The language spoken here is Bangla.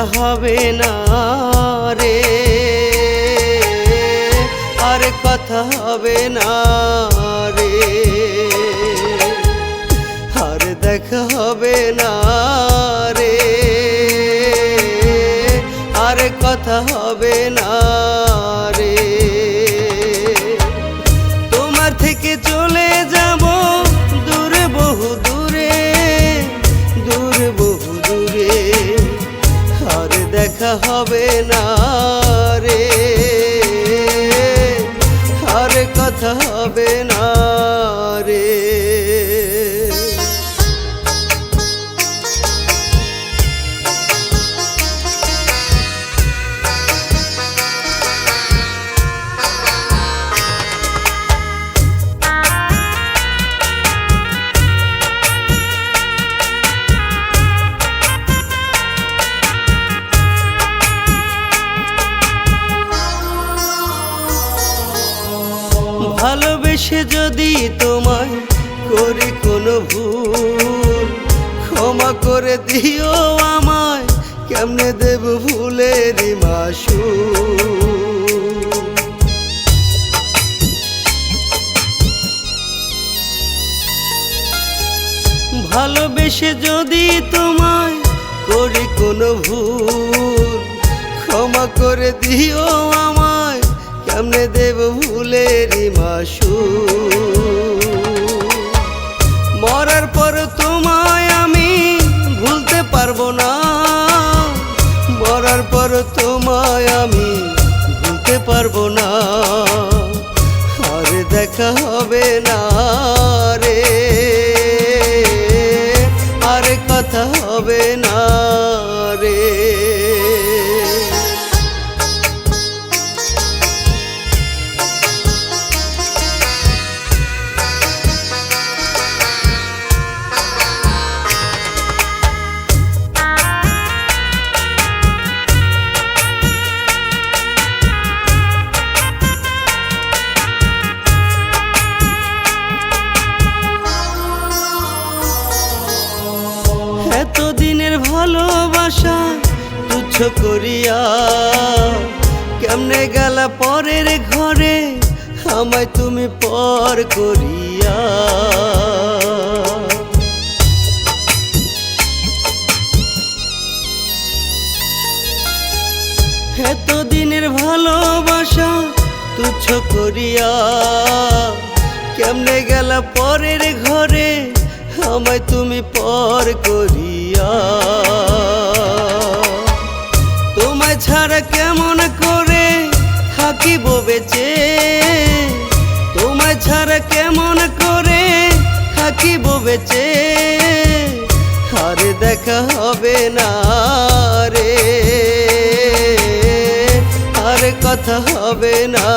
হবে না রে। আর কথা হবে না রে। আর দেখা হবে না রে। আর কথা হবে না রে। না আর কথা হবে না। ভালোবেসে যদি তোমায় করি কোনো ভুল, ক্ষমা করে দিও আমায়, কেমনে দেব ভুলের মাসু ভালোবেসে যদি তোমায় করি কোনো ভুল, ক্ষমা করে দিও আমায় কেমনে দেব ভুলের মাসু মরার পর তোমায় আমি ভুলতে পারব না। মরার পর তোমায় আমি ভুলতে পারব না। আর দেখা হবে না। এতদিনের ভালোবাসা তুচ্ছ করিয়া, কেমনে গেলা পরের ঘরে আমায় তুমি পর করিয়া? এতদিনের ভালোবাসা তুচ্ছ করিয়া, কেমনে গেলা পরের ঘরে আমায় তুমি পর করিয়া। তোমায় ছাড়া কেমন করে থাকিব বেচে? তোমায় ছাড়া কেমন করে থাকিব বেচে? আর দেখা হবে না রে। আর কথা হবে না